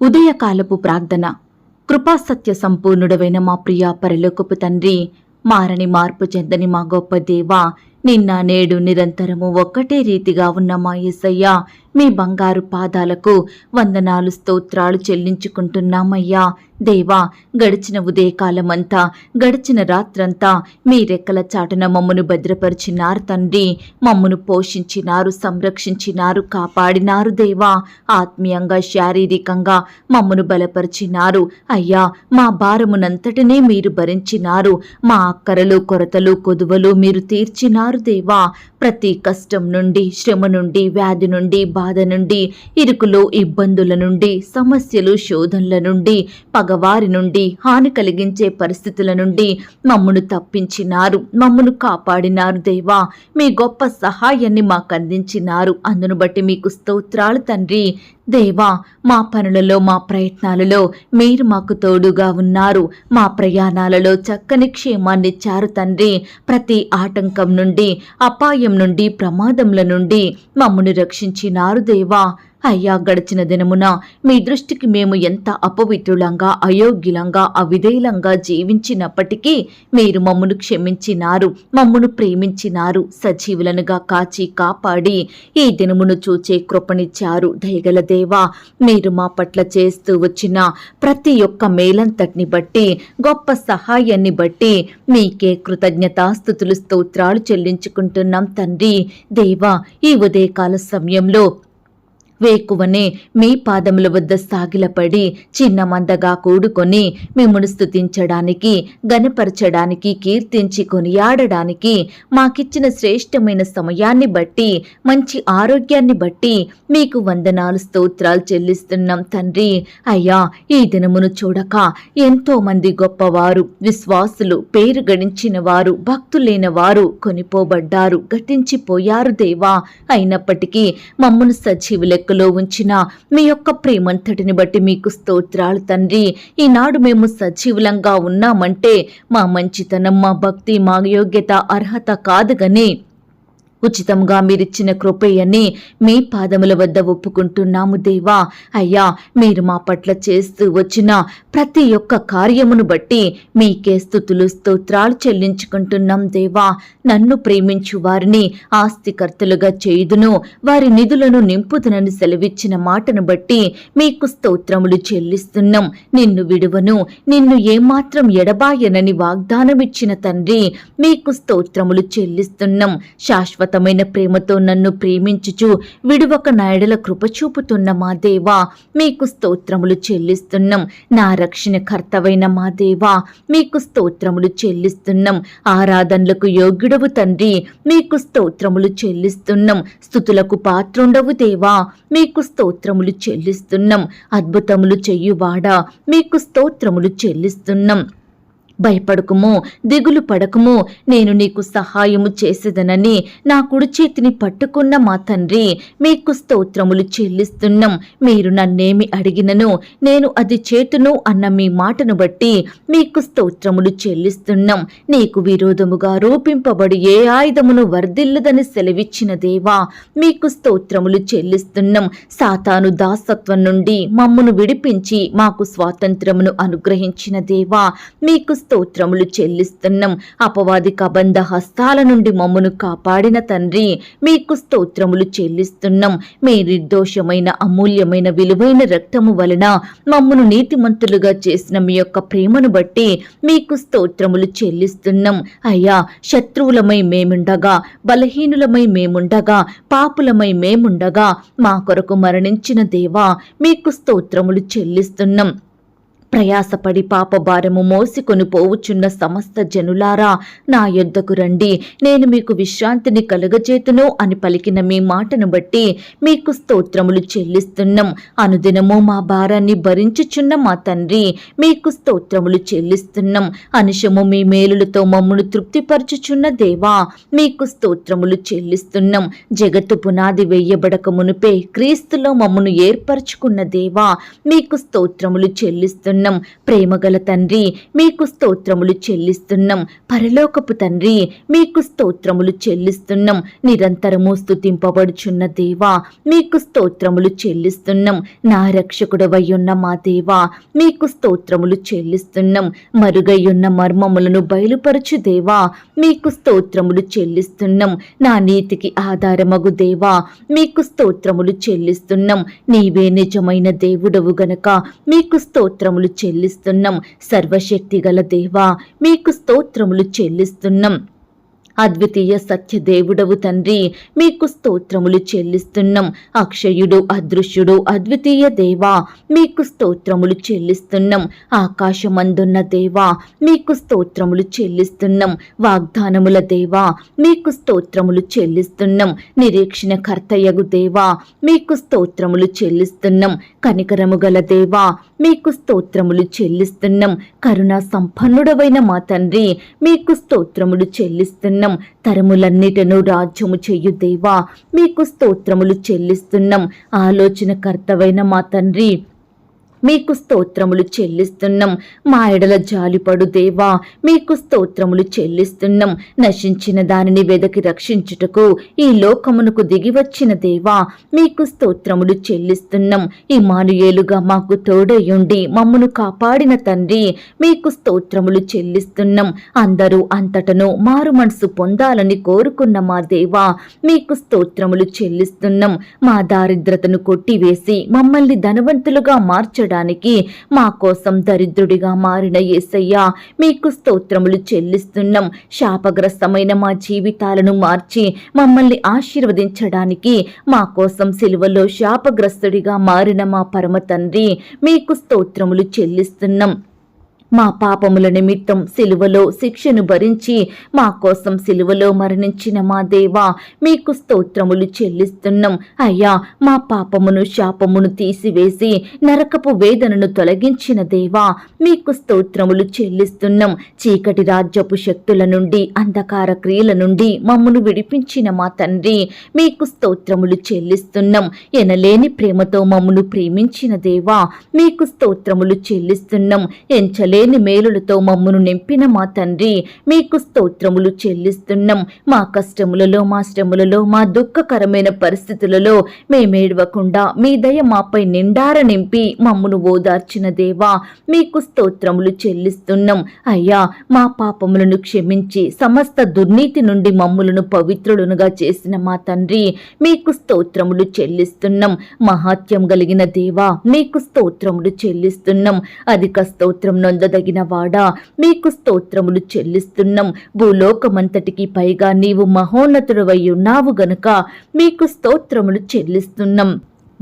ఉదయకాలపు ప్రార్థన. కృపాసత్య సంపూర్ణుడవైన మా ప్రియ పరలోకపు తండ్రి మారని మార్పు చెందని మా గొప్ప దేవ నిన్న నేడు నిరంతరము ఒక్కటే రీతిగా ఉన్న మా ఎస్సయ్య మీ బంగారు పాదాలకు వందనాలు స్తోత్రాలు చెల్లించుకుంటున్నామయ్యా. దేవా గడిచిన ఉదయకాలమంతా గడిచిన రాత్రంతా మీ రెక్కల చాటున మమ్మను భద్రపరిచినారు తండ్రి. మమ్మను పోషించినారు సంరక్షించినారు కాపాడినారు దేవా. ఆత్మీయంగా శారీరకంగా మమ్మను బలపరిచినారు. అయ్యా మా భారమునంతటినే మీరు భరించినారు. మా అక్కరలు కొరతలు కొదువలు మీరు తీర్చినారు దేవా. ప్రతి కష్టం నుండి శ్రమ నుండి వ్యాధి నుండి బాధ నుండి ఇరుకులు ఇబ్బందుల నుండి సమస్యలు శోధనల నుండి పగవారి నుండి హాని కలిగించే పరిస్థితుల నుండి మమ్మను తప్పించినారు మమ్మను కాపాడినారు దేవా మీ గొప్ప సహాయాన్ని మాకు అందించినారు. అందును బట్టి మీకు స్తోత్రాలు తండ్రి. దేవా మా పనులలో మా ప్రయత్నాలలో మీరు మాకు తోడుగా ఉన్నారు. మా ప్రయాణాలలో చక్కని క్షేమాన్నిచ్చారు తండ్రి. ప్రతి ఆటంకం నుండి అపాయం నుండి ప్రమాదముల నుండి మమ్మను రక్షించినారు దేవా. అయ్యా గడిచిన దినమున మీ దృష్టికి మేము ఎంత అపవిత్రులంగా అయోగ్యులంగా అవిధేయులంగా జీవించినప్పటికీ మీరు మమ్మను క్షమించినారు మమ్మను ప్రేమించినారు సజీవులనుగా కాచి కాపాడి ఈ దినమును చూచే కృపనిచ్చారు. దయగల దేవా మీరు మా పట్ల చేస్తూ వచ్చిన ప్రతి ఒక్క మేలంతటిని బట్టి గొప్ప సహాయాన్ని బట్టి మీకే కృతజ్ఞతాస్థుతులు స్తోత్రాలు చెల్లించుకుంటున్నాం తండ్రి. దేవా ఈ ఉదయకాల సమయంలో వేకువనే మీ పాదముల వద్ద సాగిలపడి చిన్న మందగా కూడుకొని మిమ్మను స్థుతించడానికి గనపరచడానికి కీర్తించి కొనియాడడానికి మాకిచ్చిన శ్రేష్టమైన సమయాన్ని బట్టి మంచి ఆరోగ్యాన్ని బట్టి మీకు వందనాలు స్తోత్రాలు చెల్లిస్తున్నాం తండ్రి. అయ్యా ఈ దినమును చూడక ఎంతో మంది గొప్పవారు విశ్వాసులు పేరు గడించిన వారు భక్తులైన వారు కొనిపోబడ్డారు గతించిపోయారు దేవా. అయినప్పటికీ మమ్మను సజీవులకు లెక్కలో ఉంచిన మీ యొక్క ప్రేమంతటిని బట్టి మీకు స్తోత్రాలు తండ్రి. ఈనాడు మేము సజీవులంగా ఉన్నామంటే మా మంచితనం మా భక్తి మా యోగ్యత అర్హత కాదు కానీ ఉచితంగా మీరిచ్చిన కృపయ్యని మీ పాదముల వద్ద ఒప్పుకుంటున్నాము దేవా. అయ్యా మీరు మా పట్ల చేస్తూ వచ్చిన ప్రతి ఒక్క కార్యమును బట్టి మీకే స్థుతులు స్తోత్రాలు చెల్లించుకుంటున్నాం దేవా. నన్ను ప్రేమించు వారిని ఆస్తికర్తలుగా చేయుదును వారి నిధులను నింపుదునని సెలవిచ్చిన మాటను బట్టి మీకు స్తోత్రములు చెల్లిస్తున్నాం. నిన్ను విడువను నిన్ను ఏమాత్రం ఎడబాయనని వాగ్దానమిచ్చిన తండ్రి మీకు స్తోత్రములు చెల్లిస్తున్నాం. శాశ్వత శాశ్వతమైన ప్రేమతో నన్ను ప్రేమించుచు విడువక నాయడల కృప చూపుతున్న మా దేవా మీకు స్తోత్రములు చెల్లిస్తున్నాం. నా రక్షణ కర్తవైన మా దేవా మీకు స్తోత్రములు చెల్లిస్తున్నాం. ఆరాధనలకు యోగ్యుడవు తండ్రి మీకు స్తోత్రములు చెల్లిస్తున్నాం. స్థుతులకు పాత్రుండవు దేవా మీకు స్తోత్రములు చెల్లిస్తున్నాం. అద్భుతములు చెయ్యువాడా మీకు స్తోత్రములు చెల్లిస్తున్నాం. భయపడకుము దిగులు పడకుము. నేను నీకు సహాయము చేసేదనని నా కుడి చేతిని పట్టుకున్న మా తండ్రి మీకు స్తోత్రములు చెల్లిస్తున్నాం. మీరు నన్నేమి అడిగినను నేను అది చేతును అన్న మీ మాటను బట్టి మీకు స్తోత్రములు చెల్లిస్తున్నాం. నీకు విరోధముగా రూపింపబడి ఏ ఆయుధమును వర్ధిల్లదని సెలవిచ్చిన దేవా మీకు స్తోత్రములు చెల్లిస్తున్నాం. సాతాను దాసత్వం నుండి మమ్మను విడిపించి మాకు స్వాతంత్రమును అనుగ్రహించిన దేవా మీకు స్తోత్రములు చెల్లిస్తున్నాం. అపవాది కబంధ హస్తాల నుండి మమ్మను కాపాడిన తండ్రి మీకు స్తోత్రములు చెల్లిస్తున్నాం. మీ నిర్దోషమైన అమూల్యమైన విలువైన రక్తము వలన మమ్మను నీతిమంతులుగా చేసిన మీ యొక్క ప్రేమను బట్టి మీకు స్తోత్రములు చెల్లిస్తున్నాం. అయ్యా శత్రువులమై మేముండగా బలహీనులమై మేముండగా పాపులమై మేముండగా మా కొరకు మరణించిన దేవా మీకు స్తోత్రములు చెల్లిస్తున్నాం. ప్రయాసపడి పాపభారము మోసికొని పోవుచున్న సమస్త జనులారా నా యొద్దకు రండి. నేను మీకు విశ్రాంతిని కలుగజేతును అని పలికిన మీ మాటను బట్టి మీకు స్తోత్రములు చెల్లిస్తున్నాం. అనుదినము మా భారాన్ని భరించుచున్న మా తండ్రి మీకు స్తోత్రములు చెల్లిస్తున్నాం. అనుషము మీ మేలులతో మమ్మను తృప్తిపరచుచున్న దేవా మీకు స్తోత్రములు చెల్లిస్తున్నాం. జగత్తు పునాది వేయబడక మునుపే క్రీస్తులో మమ్మను ఏర్పరచుకున్న దేవా మీకు స్తోత్రములు చెల్లిస్తున్నాం. చేస్తున్నాం ప్రేమగల తండ్రి మీకు స్తోత్రములు చెల్లిస్తున్నాం. పరలోకపు తండ్రి మీకు స్తోత్రములు చెల్లిస్తున్నాం. నిరంతరము స్థుతింపబడుచున్న దేవా మీకు స్తోత్రములు చెల్లిస్తున్నాం. నా రక్షకుడవయ్యున్న మా దేవా మీకు స్తోత్రములు చెల్లిస్తున్నాం. మరుగయ్యున్న మర్మములను బయలుపరచు దేవా మీకు స్తోత్రములు చెల్లిస్తున్నాం. నా నీతికి ఆధారమగు దేవా మీకు స్తోత్రములు చెల్లిస్తున్నాం. నీవే నిజమైన దేవుడవు గనక మీకు స్తోత్రములు చెల్లిస్తున్నాం. సర్వశక్తి గల దేవా మీకు స్తోత్రములు చెల్లిస్తున్నాం. అద్వితీయ సత్య దేవుడవు తండ్రి మీకు స్తోత్రములు చెల్లిస్తున్నాం. అక్షయుడు అదృశ్యుడు అద్వితీయ దేవా మీకు స్తోత్రములు చెల్లిస్తున్నాం. ఆకాశమందున్న దేవా మీకు స్తోత్రములు చెల్లిస్తున్నాం. వాగ్దానముల దేవా మీకు స్తోత్రములు చెల్లిస్తున్నాం. నిరీక్షణ కర్తయ్యగు దేవా మీకు స్తోత్రములు చెల్లిస్తున్నాం. కనికరము గల దేవా మీకు స్తోత్రములు చెల్లిస్తున్నాం. కరుణా సంపన్నుడవైన మా తండ్రి మీకు స్తోత్రములు చెల్లిస్తున్నాం. తరములన్నిటను రాజ్యము చెయ్యు దేవా మీకు స్తోత్రములు చెల్లిస్తున్నాం. ఆలోచనకర్తవైన మా తండ్రి మీకు స్తోత్రములు చెల్లిస్తున్నాం. మా ఎడల జాలిపడు దేవా మీకు స్తోత్రములు చెల్లిస్తున్నాం. నశించిన దానిని వెదకి రక్షించుటకు ఈ లోకమునకు దిగివచ్చిన దేవా మీకు స్తోత్రములు చెల్లిస్తున్నాం. ఈ మానుయేలుగా మాకు తోడయుండి మమ్మను కాపాడిన తండ్రి మీకు స్తోత్రములు చెల్లిస్తున్నాం. అందరూ అంతటను మారు మనసు పొందాలని కోరుకున్న మా దేవా మీకు స్తోత్రములు చెల్లిస్తున్నాం. మా దారిద్రతను కొట్టివేసి మమ్మల్ని ధనవంతులుగా మార్చడం తీర్చడానికి మా కోసం దరిద్రుడిగా మారిన యేసయ్య మీకు స్తోత్రములు చెల్లిస్తున్నాం. శాపగ్రస్తమైన మా జీవితాలను మార్చి మమ్మల్ని ఆశీర్వదించడానికి మా కోసం సిలువలో శాపగ్రస్తుడిగా మారిన మా పరమ తండ్రి మీకు స్తోత్రములు చెల్లిస్తున్నాం. మా పాపముల నిమిత్తం సిలువలో శిక్షను భరించి మా కోసం సిలువలో మరణించిన మా దేవా మీకు స్తోత్రములు చెల్లిస్తున్నాం. అయ్యా మా పాపమును శాపమును తీసివేసి నరకపు వేదనను తొలగించిన దేవా మీకు స్తోత్రములు చెల్లిస్తున్నాం. చీకటి రాజ్యపు శక్తుల నుండి అంధకార క్రియల నుండి మమ్మను విడిపించిన మా తండ్రి మీకు స్తోత్రములు చెల్లిస్తున్నాం. ఎనలేని ప్రేమతో మమ్మను ప్రేమించిన దేవా మీకు స్తోత్రములు చెల్లిస్తున్నాం. ఎంచలే లేని మేలులతో మమ్మను నింపిన మా తండ్రి మీకు స్తోత్రములు చెల్లిస్తున్నాం. మా కష్టములలో మా శ్రములలో మా దుఃఖకరమైన పరిస్థితులలో మేమేడవకుండా మీ దయ మాపై నిండార నింపి మమ్మను ఓదార్చిన దేవా మీకు స్తోత్రములు చెల్లిస్తున్నాం. అయ్యా మా పాపములను క్షమించి సమస్త దుర్నీతి నుండి మమ్ములను పవిత్రులనుగా చేసిన మా తండ్రి మీకు స్తోత్రములు చెల్లిస్తున్నాం. మహాత్యం కలిగిన దేవా మీకు స్తోత్రములు చెల్లిస్తున్నాం. అధిక స్తోత్రం నొందదగిన వాడా? మీకు స్తోత్రములు చెల్లిస్తున్నాం. భూలోకమంతటికి పైగా నీవు మహోన్నతుడవై ఉన్నావు గనుక మీకు స్తోత్రములు చెల్లిస్తున్నాం.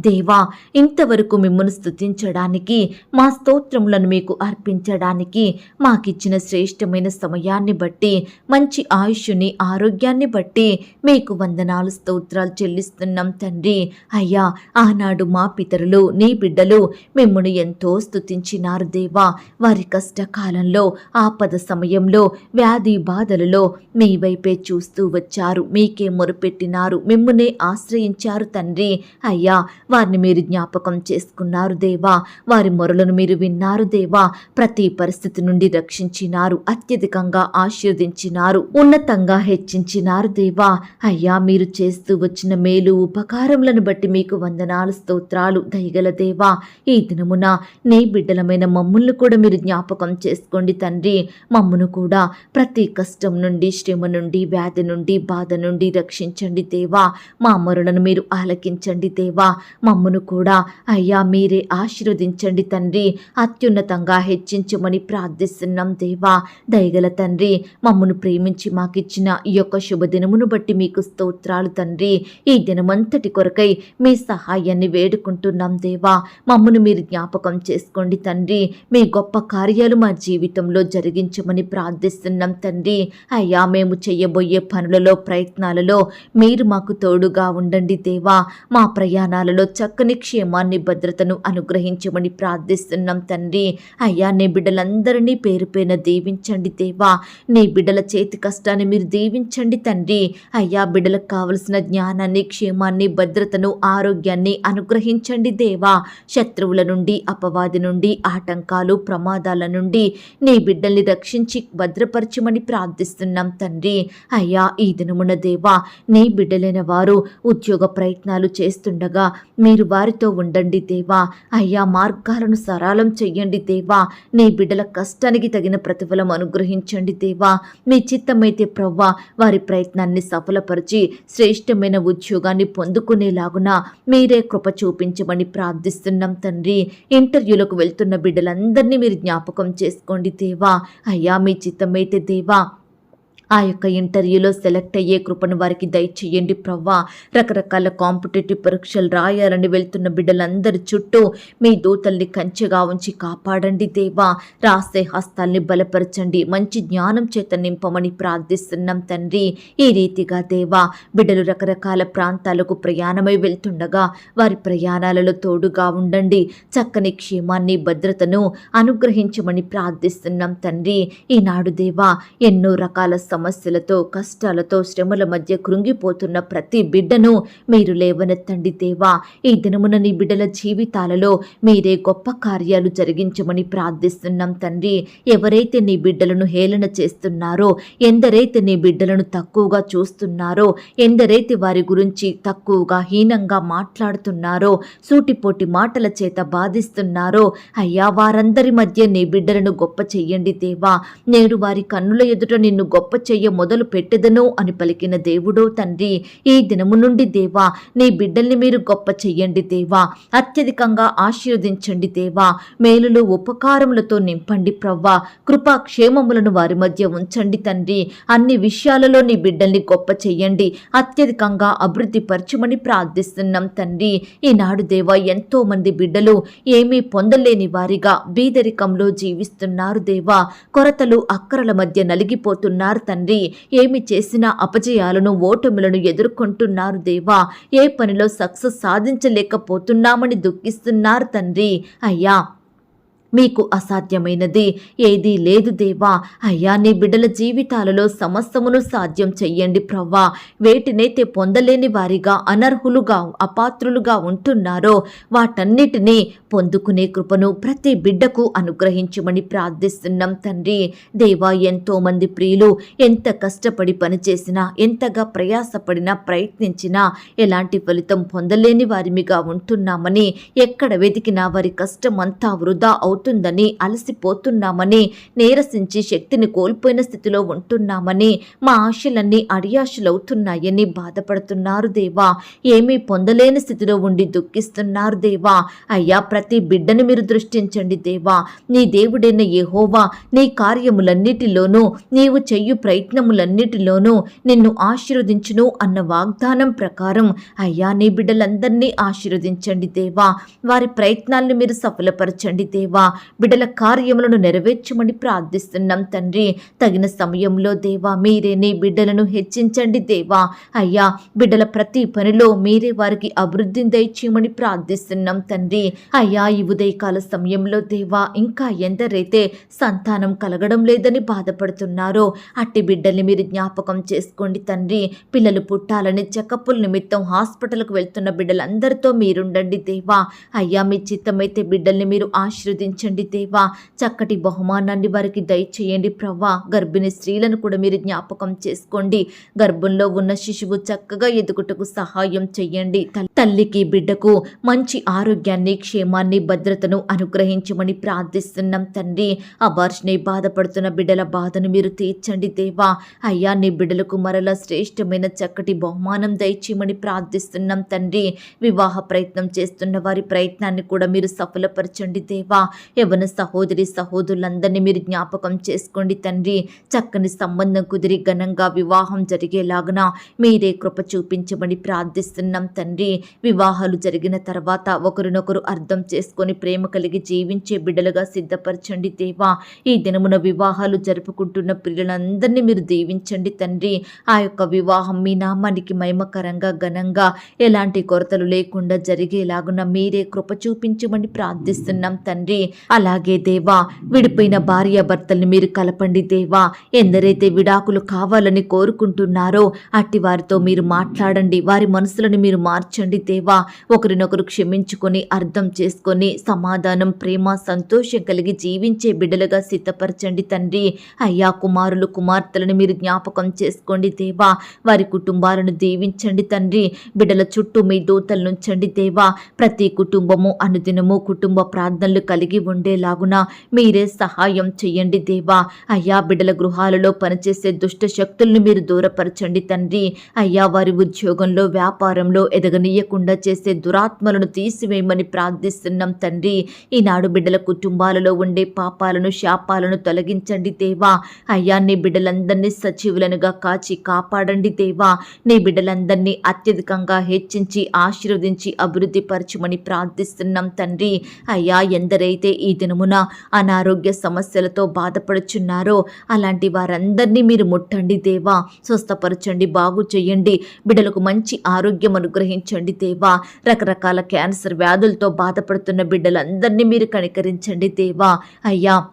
దేవా ఇంతవరకు మిమ్మల్ని స్తుతించడానికి మా స్తోత్రములను మీకు అర్పించడానికి మాకిచ్చిన శ్రేష్టమైన సమయాన్ని బట్టి మంచి ఆయుష్ని ఆరోగ్యాన్ని బట్టి మీకు వందనాలు స్తోత్రాలు చెల్లిస్తున్నాం తండ్రి. అయ్యా ఆనాడు మా పితరులు నీ బిడ్డలు మిమ్మల్ని ఎంతో స్తుతించినారు దేవా. వారి కష్టకాలంలో ఆపద సమయంలో వ్యాధి బాధలలో మీ వైపే చూస్తూ వచ్చారు. మీకే మొరుపెట్టినారు. మిమ్మనే ఆశ్రయించారు తండ్రి. అయ్యా వారిని మీరు జ్ఞాపకం చేసుకున్నారు దేవా. వారి మొరలను మీరు విన్నారు దేవా. ప్రతి పరిస్థితి నుండి రక్షించినారు అత్యధికంగా ఆశీర్వదించినారు ఉన్నతంగా హెచ్చించినారు దేవా. అయ్యా మీరు చేస్తూ వచ్చిన మేలు ఉపకారములను బట్టి మీకు వందనాలు స్తోత్రాలు దయగల దేవా. ఈ దినమున నీ బిడ్డలమైన మమ్ములను కూడా మీరు జ్ఞాపకం చేసుకోండి తండ్రి. మమ్మును కూడా ప్రతి కష్టం నుండి శ్రమ నుండి వ్యాధి నుండి బాధ నుండి రక్షించండి దేవా. మా మొరలను మీరు ఆలకించండి దేవా. మమ్మను కూడా. అయ్యా మీరే ఆశీర్వదించండి తండ్రి. అత్యున్నతంగా హెచ్చించమని ప్రార్థిస్తున్నాం దేవా. దయగల తండ్రి మమ్మను ప్రేమించి మాకిచ్చిన ఈ యొక్క శుభదినమును బట్టి మీకు స్తోత్రాలు తండ్రి. ఈ దినమంతటి కొరకై మీ సహాయాన్ని వేడుకుంటున్నాం దేవా. మమ్మను మీరు జ్ఞాపకం చేసుకోండి తండ్రి. మీ గొప్ప కార్యాలు మా జీవితంలో జరిగించమని ప్రార్థిస్తున్నాం తండ్రి. అయ్యా మేము చెయ్యబోయే పనులలో ప్రయత్నాలలో మీరు మాకు తోడుగా ఉండండి దేవా. మా ప్రయాణాలలో చక్కని క్షేమాన్ని భద్రతను అనుగ్రహించమని ప్రార్థిస్తున్నాం తండ్రి. అయ్యా నీ బిడ్డలందరినీ పేరు పైన దీవించండి దేవా. నీ బిడ్డల చేతి కష్టాన్ని మీరు దీవించండి తండ్రి. అయ్యా బిడ్డలకు కావలసిన జ్ఞానాన్ని క్షేమాన్ని భద్రతను ఆరోగ్యాన్ని అనుగ్రహించండి దేవా. శత్రువుల నుండి అపవాది నుండి ఆటంకాలు ప్రమాదాల నుండి నీ బిడ్డల్ని రక్షించి భద్రపరచమని ప్రార్థిస్తున్నాం తండ్రి. అయ్యా ఈ దినమున దేవా నీ బిడ్డలైన వారు ఉద్యోగ ప్రయత్నాలు చేస్తుండగా మీరు వారితో ఉండండి దేవా. అయ్యా మార్గాలను సరళం చెయ్యండి దేవా. నీ బిడ్డల కష్టానికి తగిన ప్రతిఫలం అనుగ్రహించండి దేవా. మీ చిత్తమైతే ప్రవ్వా వారి ప్రయత్నాన్ని సఫలపరిచి శ్రేష్టమైన ఉద్యోగాన్ని పొందుకునేలాగున మీరే కృప చూపించమని ప్రార్థిస్తున్నాం తండ్రి. ఇంటర్వ్యూలకు వెళ్తున్న బిడ్డలందరినీ మీరు జ్ఞాపకం చేసుకోండి దేవా. అయ్యా మీ చిత్తమైతే దేవా ఆ యొక్క ఇంటర్వ్యూలో సెలెక్ట్ అయ్యే కృపను వారికి దయచేయండి ప్రవ్వా. రకరకాల కాంపిటేటివ్ పరీక్షలు రాయాలని వెళ్తున్న బిడ్డలందరి చుట్టూ మీ దూతల్ని కంచెగా ఉంచి కాపాడండి దేవా. రాసే హస్తాల్ని బలపరచండి. మంచి జ్ఞానం చేత నింపమని ప్రార్థిస్తున్నాం తండ్రి. ఈ రీతిగా దేవా బిడ్డలు రకరకాల ప్రాంతాలకు ప్రయాణమై వెళ్తుండగా వారి ప్రయాణాలలో తోడుగా ఉండండి. చక్కని క్షేమాన్ని భద్రతను అనుగ్రహించమని ప్రార్థిస్తున్నాం తండ్రి. ఈనాడు దేవా ఎన్నో రకాల సమస్యలతో కష్టాలతో శ్రమల మధ్య కృంగిపోతున్న ప్రతి బిడ్డను మీరు లేవనెత్తండి దేవా. ఈ దినమున నీ బిడ్డల జీవితాలలో మీరే గొప్ప కార్యాలు జరిగించమని ప్రార్థిస్తున్నాం తండ్రి. ఎవరైతే నీ బిడ్డలను హేళన చేస్తున్నారో ఎందరైతే నీ బిడ్డలను తక్కువగా చూస్తున్నారో ఎందరైతే వారి గురించి తక్కువగా హీనంగా మాట్లాడుతున్నారో సూటిపోటి మాటల చేత బాధిస్తున్నారో అయ్యా వారందరి మధ్య నీ బిడ్డలను గొప్ప చెయ్యండి దేవా. నేడు వారి కన్నుల ఎదుట నిన్ను గొప్ప చెయ్య మొదలు పెట్టెదను అని పలికిన దేవుడో తండ్రి ఈ దినము నుండి దేవా నీ బిడ్డల్ని మీరు గొప్ప చెయ్యండి దేవా అత్యధికంగా ఆశీర్వదించండి దేవా మేలులు ఉపకారములతో నింపండి ప్రవ్వా కృపా క్షేమములను వారి మధ్య ఉంచండి తండ్రి అన్ని విషయాలలో నీ బిడ్డల్ని గొప్ప చెయ్యండి అత్యధికంగా అభివృద్ధి పరచమని ప్రార్థిస్తున్నాం తండ్రి ఈనాడు దేవా ఎంతో మంది బిడ్డలు ఏమీ పొందలేని వారిగా బీదరికంలో జీవిస్తున్నారు దేవా కొరతలు అక్కరల మధ్య నలిగిపోతున్నారు తండ్రి. ఏమి చేసినా అపజయాలను ఓటములను ఎదుర్కొంటున్నారు దేవా. ఏ పనిలో సక్సెస్ సాధించలేకపోతున్నామని దుఃఖిస్తున్నారు తండ్రి. అయ్యా మీకు అసాధ్యమైనది. ఏదీ లేదు దేవా. అయ్యా నీ బిడ్డల జీవితాలలో సమస్తమును సాధ్యం చెయ్యండి ప్రవ్వా. వేటినైతే పొందలేని వారిగా అనర్హులుగా అపాత్రులుగా ఉంటున్నారో వాటన్నిటినీ పొందుకునే కృపను ప్రతి బిడ్డకు అనుగ్రహించమని ప్రార్థిస్తున్నాం తండ్రి. దేవా ఎంతో మంది ప్రియులు ఎంత కష్టపడి పనిచేసినా ఎంతగా ప్రయాసపడినా ప్రయత్నించినా ఎలాంటి ఫలితం పొందలేని వారిమిగా ఉంటున్నామని ఎక్కడ వెతికినా వారి కష్టం అంతా వృధా అవుతుందని అలసిపోతున్నామని నీరసించి శక్తిని కోల్పోయిన స్థితిలో ఉంటున్నామని మా ఆశలన్నీ అడియాశలవుతున్నాయని బాధపడుతున్నారు దేవా. ఏమీ పొందలేని స్థితిలో ఉండి దుఃఖిస్తున్నారు దేవా. అయ్యా ప్రతి బిడ్డను మీరు దృష్టించండి దేవా. నీ దేవుడైన ఏహోవా నీ కార్యములన్నిటిలోనూ నీవు చెయ్యు ప్రయత్నములన్నిటిలోనూ నిన్ను ఆశీర్వదించును అన్న వాగ్దానం ప్రకారం అయ్యా నీ బిడ్డలందరినీ ఆశీర్వదించండి దేవా. వారి ప్రయత్నాలను మీరు సఫలపరచండి దేవా. బిడ్డల కార్యములను నెరవేర్చమని ప్రార్థిస్తున్నాం తండ్రి. తగిన సమయంలో దేవా మీరే నీ బిడ్డలను హెచ్చించండి దేవా. అయ్యా బిడ్డల ప్రతి పనిలో మీరే వారికి అభివృద్ధిని దయచేయమని ప్రార్థిస్తున్నాం తండ్రి. అయ్యా ఈ ఉదయకాల సమయంలో దేవా ఇంకా ఎందరైతే సంతానం కలగడం లేదని బాధపడుతున్నారో అట్టి బిడ్డల్ని మీరు జ్ఞాపకం చేసుకోండి తండ్రి. పిల్లలు పుట్టాలని చెకప్పుల నిమిత్తం హాస్పిటల్కు వెళ్తున్న బిడ్డలందరితో మీరుండండి దేవా. అయ్యా మీ చిత్తమైతే బిడ్డల్ని మీరు ఆశీర్వదించండి దేవా. చక్కటి బహుమానాన్ని వారికి దయచేయండి ప్రవ్వా. గర్భిణీ స్త్రీలను కూడా మీరు జ్ఞాపకం చేసుకోండి. గర్భంలో ఉన్న శిశువు చక్కగా ఎదుగుటకు సహాయం చెయ్యండి తల్లికి బిడ్డకు మంచి ఆరోగ్యాన్ని క్షేమాన్ని భద్రతను అనుగ్రహించమని ప్రార్థిస్తున్నాం తండ్రి. అబార్ష్ని బాధపడుతున్న బిడ్డల బాధను మీరు తీర్చండి దేవా. అయ్యా నీ బిడ్డలకు మరలా శ్రేష్టమైన చక్కటి బహుమానం దయచేయమని ప్రార్థిస్తున్నాం తండ్రి. వివాహ ప్రయత్నం చేస్తున్న వారి ప్రయత్నాన్ని కూడా మీరు సఫలపరచండి దేవా. యవన సహోదరి సహోదరులందరినీ మీరు జ్ఞాపకం చేసుకోండి తండ్రి. చక్కని సంబంధం కుదిరి ఘనంగా వివాహం జరిగేలాగున మీరే కృప చూపించమని ప్రార్థిస్తున్నాం తండ్రి. వివాహాలు జరిగిన తర్వాత ఒకరినొకరు అర్థం చేసుకొని ప్రేమ కలిగి జీవించే బిడ్డలుగా సిద్ధపరచండి దేవా. ఈ దినమున వివాహాలు జరుపుకుంటున్న పిల్లలందరినీ మీరు దీవించండి తండ్రి. ఆ యొక్క వివాహం మీ నామానికి మహిమకరంగా ఘనంగా ఎలాంటి కొరతలు లేకుండా జరిగేలాగున మీరే కృప చూపించమని ప్రార్థిస్తున్నాం తండ్రి. అలాగే దేవా విడిపోయిన భార్య భర్తల్ని మీరు కలపండి దేవా. ఎందరైతే విడాకులు కావాలని కోరుకుంటున్నారో అట్టి వారితో మీరు మాట్లాడండి వారి మనసులను మీరు మార్చండి దేవా. ఒకరినొకరు క్షమించుకొని అర్థం చేసుకొని సమాధానం ప్రేమ సంతోషం కలిగి జీవించే బిడ్డలుగా సిద్ధపరచండి తండ్రి. అయ్యా కుమారులు కుమార్తెలను మీరు జ్ఞాపకం చేసుకోండి దేవా. వారి కుటుంబాలను దీవించండి తండ్రి. బిడ్డల చుట్టూ మీ దూతలు నుంచండి దేవా. ప్రతి కుటుంబము అనుదినము కుటుంబ ప్రార్థనలు కలిగి ఉండేలాగున మీరే సహాయం చెయ్యండి దేవా. అయ్యా బిడ్డల గృహాలలో పనిచేసే దుష్ట శక్తుల్ని మీరు దూరపరచండి తండ్రి. అయ్యా వారి ఉద్యోగంలో వ్యాపారంలో ఎదగనీయకుండా చేసే దురాత్మలను తీసివేయమని ప్రార్థిస్తున్నాం తండ్రి. ఈనాడు బిడ్డల కుటుంబాలలో ఉండే పాపాలను శాపాలను తొలగించండి దేవా. అయ్యా నీ బిడ్డలందరినీ సచివులనుగా కాచి కాపాడండి దేవా. నీ బిడ్డలందరినీ అత్యధికంగా హెచ్చించి ఆశీర్వదించి అభివృద్ధి పరచమని ప్రార్థిస్తున్నాం తండ్రి. అయ్యా ఎందరైతే ఈ దినమున అనారోగ్య సమస్యలతో బాధపడుచున్నారో అలాంటి వారందరినీ మీరు ముట్టండి దేవా. స్వస్థపరచండి బాగు చేయండి. బిడ్డలకు మంచి ఆరోగ్యం అనుగ్రహించండి దేవా. రకరకాల క్యాన్సర్ వ్యాధులతో బాధపడుతున్న బిడ్డలందరినీ మీరు కనికరించండి దేవా. అయ్యా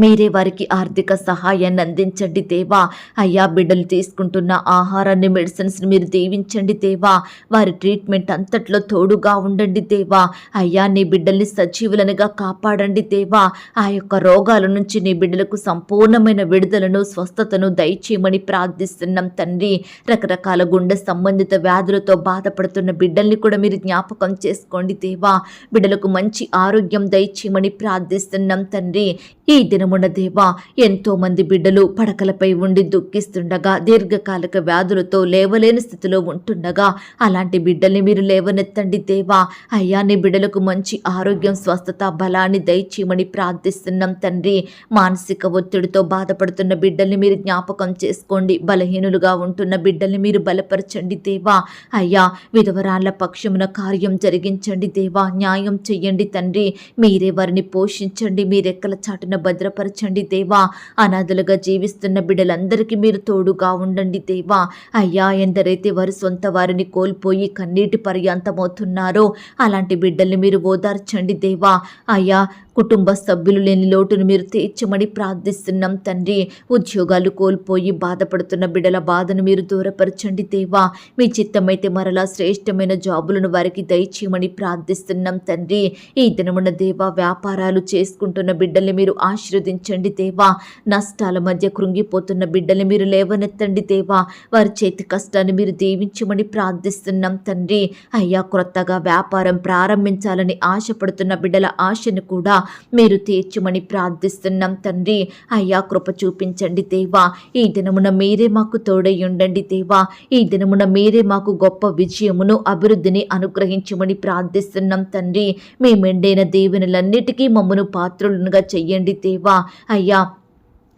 మీరే వారికి ఆర్థిక సహాయాన్ని అందించండి దేవా. అయ్యా బిడ్డలు తీసుకుంటున్న ఆహారాన్ని మెడిసిన్స్ని మీరు దీవించండి దేవా. వారి ట్రీట్మెంట్ అంతట్లో తోడుగా ఉండండి దేవా. అయ్యా నీ బిడ్డల్ని సజీవులనుగా కాపాడండి దేవా. ఆ యొక్క రోగాల నుంచి నీ బిడ్డలకు సంపూర్ణమైన విడుదలను స్వస్థతను దయచేయమని ప్రార్థిస్తున్నాం తండ్రి. రకరకాల గుండె సంబంధిత వ్యాధులతో బాధపడుతున్న బిడ్డల్ని కూడా మీరు జ్ఞాపకం చేసుకోండి దేవా. బిడ్డలకు మంచి ఆరోగ్యం దయచేయమని ప్రార్థిస్తున్నాం తండ్రి. ఈ దినం దినమున దేవా ఎంతో మంది బిడ్డలు పడకలపై ఉండి దుఃఖిస్తుండగా దీర్ఘకాలిక వ్యాధులతో లేవలేని స్థితిలో ఉంటుండగా అలాంటి బిడ్డల్ని మీరు లేవనెత్తండి దేవా. అయ్యా నీ బిడ్డలకు మంచి ఆరోగ్యం స్వస్థత బలాన్ని దయచేయమని ప్రార్థిస్తున్నాం తండ్రి. మానసిక ఒత్తిడితో బాధపడుతున్న బిడ్డల్ని మీరు జ్ఞాపకం చేసుకోండి. బలహీనులుగా ఉంటున్న బిడ్డల్ని మీరు బలపరచండి దేవా. అయ్యా విధవరాళ్ళ పక్షమున కార్యం జరిగించండి దేవా. న్యాయం చెయ్యండి తండ్రి. మీరే వారిని పోషించండి. మీరెక్కల చాటున భద్రపరచండి దేవా. అనాథలుగా జీవిస్తున్న బిడ్డలందరికీ మీరు తోడుగా ఉండండి దేవా. అయ్యా ఎందరైతే వారి సొంత వారిని కోల్పోయి కన్నీటి పర్యాంతమవుతున్నారో అలాంటి బిడ్డల్ని మీరు ఓదార్చండి దేవా. అయ్యా కుటుంబ సభ్యులు లేని లోటును మీరు తీర్చమని ప్రార్థిస్తున్నాం తండ్రి. ఉద్యోగాలు కోల్పోయి బాధపడుతున్న బిడ్డల బాధను మీరు దూరపరచండి దేవా. మీ చిత్తమైతే మరలా శ్రేష్టమైన జాబులను వారికి దయచేయమని ప్రార్థిస్తున్నాం తండ్రి. ఈ దినమున దేవా వ్యాపారాలు చేసుకుంటున్న బిడ్డల్ని మీరు ఆశీర్వదించండి దేవా. నష్టాల మధ్య కృంగిపోతున్న బిడ్డల్ని మీరు లేవనెత్తండి దేవా. వారి చేతి కష్టాన్ని మీరు దీవించమని ప్రార్థిస్తున్నాం తండ్రి. అయ్యా క్రొత్తగా వ్యాపారం ప్రారంభించాలని ఆశపడుతున్న బిడ్డల ఆశను కూడా మీరు తీర్చమని ప్రార్థిస్తున్నాం తండ్రి. అయ్యా కృప చూపించండి దేవా. ఈ దినమున మీరే మాకు తోడై ఉండండి దేవా. ఈ దినమున మీరే మాకు గొప్ప విజయమును అభివృద్ధిని అనుగ్రహించమని ప్రార్థిస్తున్నాం తండ్రి. మీ మెండైన దీవెనలన్నిటికీ మమ్మను పాత్రులుగా చెయ్యండి దేవా. అయ్యా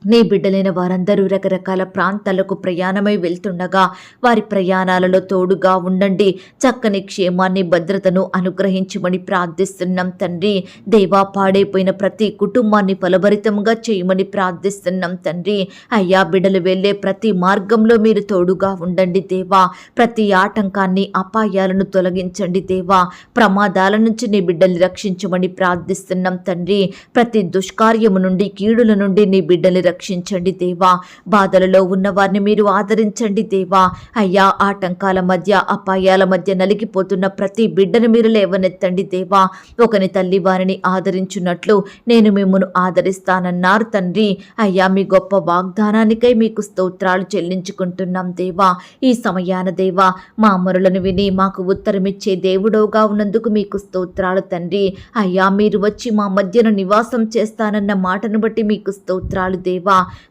నీ బిడ్డలైన వారందరూ రకరకాల ప్రాంతాలకు ప్రయాణమై వెళ్తుండగా వారి ప్రయాణాలలో తోడుగా ఉండండి. చక్కని క్షేమాన్ని భద్రతను అనుగ్రహించమని ప్రార్థిస్తున్నాం తండ్రి. దేవా పాడైపోయిన ప్రతి కుటుంబాన్ని ఫలభరితంగా చేయమని ప్రార్థిస్తున్నాం తండ్రి. అయ్యా బిడ్డలు వెళ్ళే ప్రతి మార్గంలో మీరు తోడుగా ఉండండి దేవా. ప్రతి ఆటంకాన్ని అపాయాలను తొలగించండి దేవా. ప్రమాదాల నుంచి నీ బిడ్డల్ని రక్షించమని ప్రార్థిస్తున్నాం తండ్రి. ప్రతి దుష్కార్యము నుండి కీడుల నుండి నీ బిడ్డల్ని రక్షించండి దేవా. బాధలలో ఉన్న వారిని మీరు ఆదరించండి దేవా. అయ్యా ఆటంకాల మధ్య అపాయాల మధ్య నలిగిపోతున్న ప్రతి బిడ్డను మీరు లేవనెత్తండి దేవా. ఒకని తల్లి వారిని ఆదరించున్నట్లు నేను మిమ్మను ఆదరిస్తానన్నారు తండ్రి. అయ్యా మీ గొప్ప వాగ్దానానికై మీకు స్తోత్రాలు చెల్లించుకుంటున్నాం దేవా. ఈ సమయాన దేవా మా అమరులను విని మాకు ఉత్తరమిచ్చే దేవుడోగా ఉన్నందుకు మీకు స్తోత్రాలు తండ్రి. అయ్యా మీరు వచ్చి మా మధ్యన నివాసం చేస్తానన్న మాటను బట్టి మీకు స్తోత్రాలు దేవా.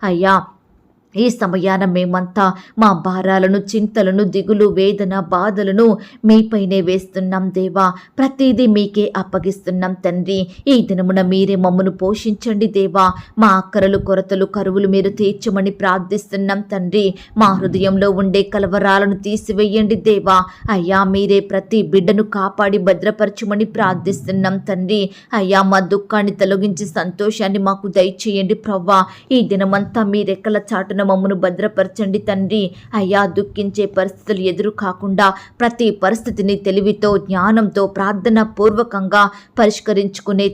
అయ్యా ఈ సమయాన మేమంతా మా భారాలను చింతలను దిగులు వేదన బాధలను మీపైనే వేస్తున్నాం దేవా. ప్రతిదీ మీకే అప్పగిస్తున్నాం తండ్రి. ఈ దినమున మీరే మమ్మను పోషించండి దేవా. మా అక్కరలు కొరతలు కరువులు మీరు తీర్చమని ప్రార్థిస్తున్నాం తండ్రి. మా హృదయంలో ఉండే కలవరాలను తీసివేయండి దేవా. అయ్యా మీరే ప్రతి బిడ్డను కాపాడి భద్రపరచమని ప్రార్థిస్తున్నాం తండ్రి. అయ్యా మా దుఃఖాన్ని తొలగించి సంతోషాన్ని మాకు దయచేయండి ప్రవ్వా. ఈ దినమంతా మీ రెక్కల చేస్తున్న మమ్మను భద్రపరచండి తండ్రి. అయ్యా దుఃఖించే పరిస్థితులు ఎదురు కాకుండా ప్రతి పరిస్థితిని తెలివితో జ్ఞానంతో ప్రార్థన పూర్వకంగా పరిష్కరించుకునే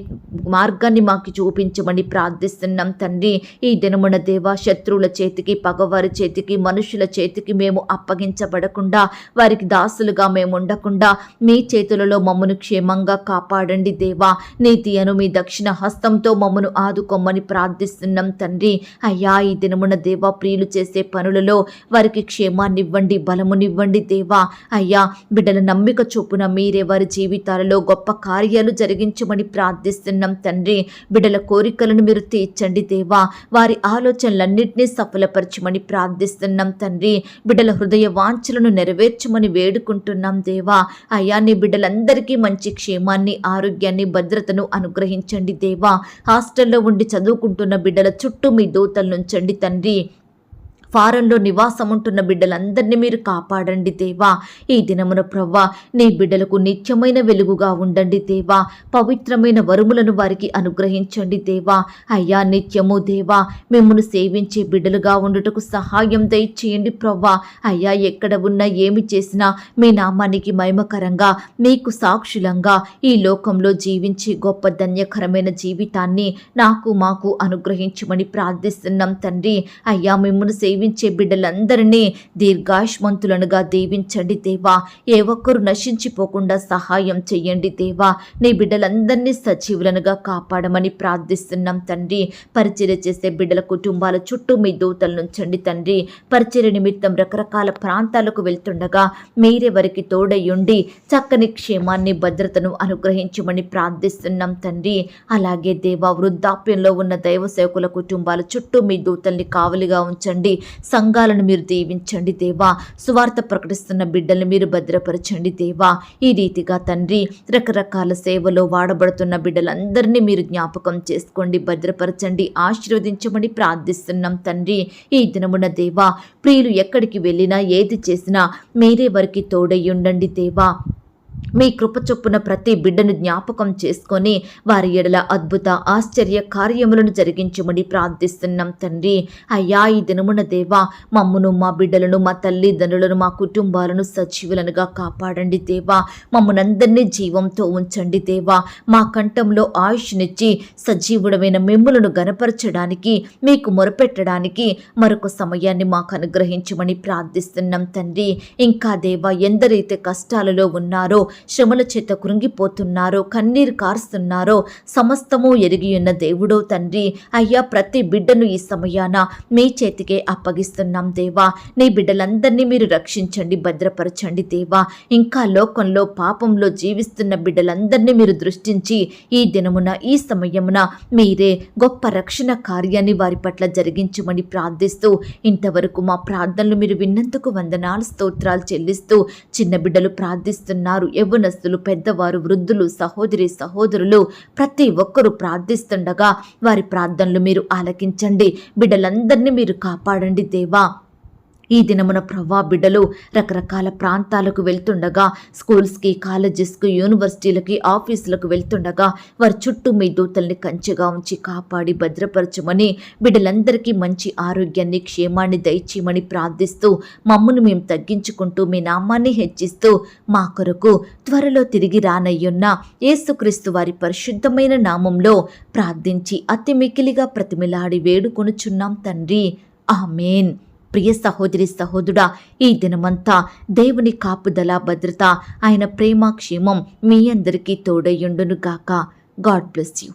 మార్గాన్ని మాకు చూపించమని ప్రార్థిస్తున్నాం తండ్రి. ఈ దినమున దేవా శత్రువుల చేతికి పగవారి చేతికి మనుషుల చేతికి మేము అప్పగించబడకుండా వారికి దాసులుగా మేము ఉండకుండా మీ చేతులలో మమ్మను క్షేమంగా కాపాడండి దేవా. నీతి అను మీ దక్షిణ హస్తంతో మమ్మను ఆదుకోమని ప్రార్థిస్తున్నాం తండ్రి. అయ్యా ఈ దినమున దేవా ప్రియులు చేసే పనులలో వారికి క్షేమాన్నివ్వండి బలమునివ్వండి దేవా. అయ్యా బిడ్డల నమ్మిక చొప్పున మీరే వారి జీవితాలలో గొప్ప కార్యాలు జరిగించమని ప్రార్థిస్తున్నాం తండ్రి. బిడ్డల కోరికలను మీరు తీర్చండి దేవా. వారి ఆలోచనలన్నింటినీ సఫలపరచమని ప్రార్థిస్తున్నాం తండ్రి. బిడ్డల హృదయ వాంఛలను నెరవేర్చమని వేడుకుంటున్నాం దేవా. అయ్యా నీ బిడ్డలందరికీ మంచి క్షేమాన్ని ఆరోగ్యాన్ని భద్రతను అనుగ్రహించండి దేవా. హాస్టల్లో ఉండి చదువుకుంటున్న బిడ్డల చుట్టూ మీ దూతలు నుంచండి తండ్రి. ఫారంలో నివాసం ఉంటున్న బిడ్డలందరినీ మీరు కాపాడండి దేవా. ఈ దినమున ప్రవ్వా నీ బిడ్డలకు నిత్యమైన వెలుగుగా ఉండండి దేవా. పవిత్రమైన వరుములను వారికి అనుగ్రహించండి దేవా. అయ్యా నిత్యము దేవా మిమ్మల్ని సేవించే బిడ్డలుగా ఉండుటకు సహాయం దయచేయండి ప్రవ్వా. అయ్యా ఎక్కడ ఉన్నా ఏమి చేసినా మీ నామానికి మహిమకరంగా మీకు సాక్షులంగా ఈ లోకంలో జీవించి గొప్ప ధన్యకరమైన జీవితాన్ని నాకు మాకు అనుగ్రహించమని ప్రార్థిస్తున్నాం తండ్రి. అయ్యా మిమ్మల్ని సేవి దీవించే బిడ్డలందరినీ దీర్ఘాయుష్మంతులనుగా దీవించండి దేవా. ఏ ఒక్కరు నశించిపోకుండా సహాయం చెయ్యండి దేవా. నీ బిడ్డలందరినీ సజీవులనుగా కాపాడమని ప్రార్థిస్తున్నాం తండ్రి. పరిచర్య చేసే బిడ్డల కుటుంబాల చుట్టూ మీ దూతలు నుంచండి తండ్రి. పరిచర్య నిమిత్తం రకరకాల ప్రాంతాలకు వెళ్తుండగా మీరే వారికి తోడయ్యుండి చక్కని క్షేమాన్ని భద్రతను అనుగ్రహించమని ప్రార్థిస్తున్నాం తండ్రి. అలాగే దేవా వృద్ధాప్యంలో ఉన్న దైవ సేవకుల కుటుంబాల చుట్టూ మీ దూతల్ని కావలిగా ఉంచండి. సంఘాలను మీరు దీవించండి దేవా. సువార్త ప్రకటిస్తున్న బిడ్డలను మీరు భద్రపరచండి దేవా. ఈ రీతిగా తండ్రి రకరకాల సేవలో వాడబడుతున్న బిడ్డలందరినీ మీరు జ్ఞాపకం చేసుకోండి భద్రపరచండి ఆశీర్వదించమని ప్రార్థిస్తున్నాం తండ్రి. ఈ దినమున దేవా ప్రియులు ఎక్కడికి వెళ్ళినా ఏది చేసినా మీరే వారికి తోడై ఉండండి దేవా. మీ కృప చొప్పున ప్రతి బిడ్డను జ్ఞాపకం చేసుకొని వారి ఎడల అద్భుత ఆశ్చర్య కార్యములను జరిగించమని ప్రార్థిస్తున్నాం తండ్రి. అయ్యా ఈ దినమున దేవా మమ్మను మా బిడ్డలను మా తల్లిదండ్రులను మా కుటుంబాలను సజీవులనుగా కాపాడండి దేవా. మమ్మనందరినీ జీవంతో ఉంచండి దేవా. మా కంఠంలో ఆయుష్నిచ్చి సజీవుడమైన మిమ్ములను గనపరచడానికి మీకు మొరపెట్టడానికి మరొక సమయాన్ని మాకు అనుగ్రహించమని ప్రార్థిస్తున్నాం తండ్రి. ఇంకా దేవా ఎందరైతే కష్టాలలో ఉన్నారో శ్రమల చేత కృంగిపోతున్నారో కన్నీరు కారుస్తున్నారో సమస్తము ఎరిగియున్న దేవుడో తండ్రి. అయ్యా ప్రతి బిడ్డను ఈ సమయాన మీ చేతికే అప్పగిస్తున్నాం దేవా. నీ బిడ్డలందరినీ మీరు రక్షించండి భద్రపరచండి దేవా. ఇంకా లోకంలో పాపంలో జీవిస్తున్న బిడ్డలందరినీ మీరు దృష్టించి ఈ దినమున ఈ సమయమున మీరే గొప్ప రక్షణ కార్యాన్ని వారి పట్ల జరిగించమని ప్రార్థిస్తూ ఇంతవరకు మా ప్రార్థనలు మీరు విన్నందుకు వందనాలు స్తోత్రాలు చెల్లిస్తూ చిన్న బిడ్డలు ప్రార్థిస్తున్నారు. యవ్వనస్తులు పెద్దవారు వృద్ధులు సహోదరి సహోదరులు ప్రతి ఒక్కరూ ప్రార్థిస్తుండగా వారి ప్రార్థనలు మీరు ఆలకించండి. బిడ్డలందరినీ మీరు కాపాడండి దేవా. ఈ దినమున ప్రవ్వా బిడ్డలు రకరకాల ప్రాంతాలకు వెళ్తుండగా స్కూల్స్కి కాలేజెస్కి యూనివర్సిటీలకి ఆఫీసులకు వెళ్తుండగా వారి చుట్టూ మీ దూతల్ని కంచెగా ఉంచి కాపాడి భద్రపరచమని బిడ్డలందరికీ మంచి ఆరోగ్యాన్ని క్షేమాన్ని దయచేయమని ప్రార్థిస్తూ మమ్మను మేము తగ్గించుకుంటూ మీ నామాన్ని హెచ్చిస్తూ మా కొరకు త్వరలో తిరిగి రానయ్యున్న యేసుక్రీస్తు వారి పరిశుద్ధమైన నామంలో ప్రార్థించి అతి మికిలిగా ప్రతిమిలాడి వేడుకొనుచున్నాం తండ్రి. ఆమెన్. ప్రియ సహోదరి సహోదరుడా ఈ దినమంతా దేవుని కాపుదల భద్రత ఆయన ప్రేమ క్షేమం మీ అందరికీ తోడయ్యుండును గాక. God bless you.